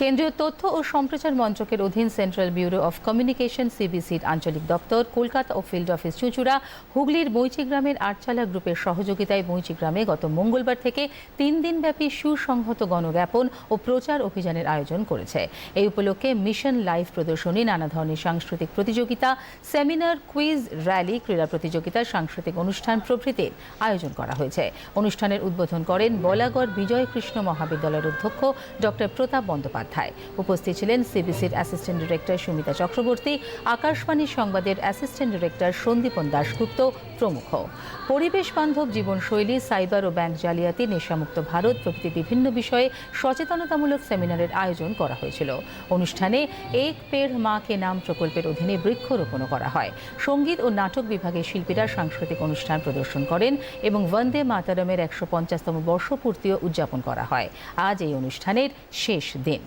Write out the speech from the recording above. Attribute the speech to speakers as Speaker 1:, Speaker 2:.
Speaker 1: কেন্দ্রীয় তথ্য ও সম্প্রচার মন্ত্রকের অধীন সেন্ট্রাল ব্যুরো অফ কমিউনিকেশন, সিবিসির আঞ্চলিক দপ্তর, কলকাতা ও ফিল্ড অফিস চুঁচুড়া, হুগলির বৈচিগ্রামের আটচালা গ্রুপের সহযোগিতায় বৈচিগ্রামে গত মঙ্গলবার থেকে তিন দিনব্যাপী সুসংহত গণজ্ঞাপন ও প্রচার অভিযানের আয়োজন করেছে। এই উপলক্ষে মিশন লাইভ প্রদর্শনী, নানা ধরনের সাংস্কৃতিক প্রতিযোগিতা, সেমিনার, কুইজ, র্যালি, ক্রীড়া প্রতিযোগিতা, সাংস্কৃতিক অনুষ্ঠান প্রভৃতির আয়োজন করা হয়েছে। অনুষ্ঠানের উদ্বোধন করেন বলাগড় বিজয় কৃষ্ণ মহাবিদ্যালয়ের অধ্যক্ষ ডক্টর প্রতাপ বন্দ্যোপাধ্যায়। উপস্থিত ছিলেন সিবিসির অ্যাসিস্ট্যান্ট ডিরেক্টর সুমিতা চক্রবর্তী আকাশবাণী সংবাদের অ্যাসিস্ট্যান্ট ডিরেক্টর সন্দীপন দাশগুপ্ত প্রমুখ। পরিবেশ বান্ধব জীবনশৈলী, সাইবার ও ব্যাংক জালিয়াতি, নেশামুক্ত ভারত প্রভৃতি বিভিন্ন বিষয়ে সচেতনতামূলক সেমিনারের আয়োজন করা হয়েছিল। অনুষ্ঠানে এক পেড় মা কে নাম প্রকল্পের অধীনে বৃক্ষরোপণও করা হয়। সংগীত ও নাটক বিভাগের শিল্পীরা সাংস্কৃতিক অনুষ্ঠান প্রদর্শন করেন এবং বন্দে মাতারমের একশো পঞ্চাশতম বর্ষপূর্তিও উদযাপন করা হয়। আজ এই অনুষ্ঠানের শেষ দিন।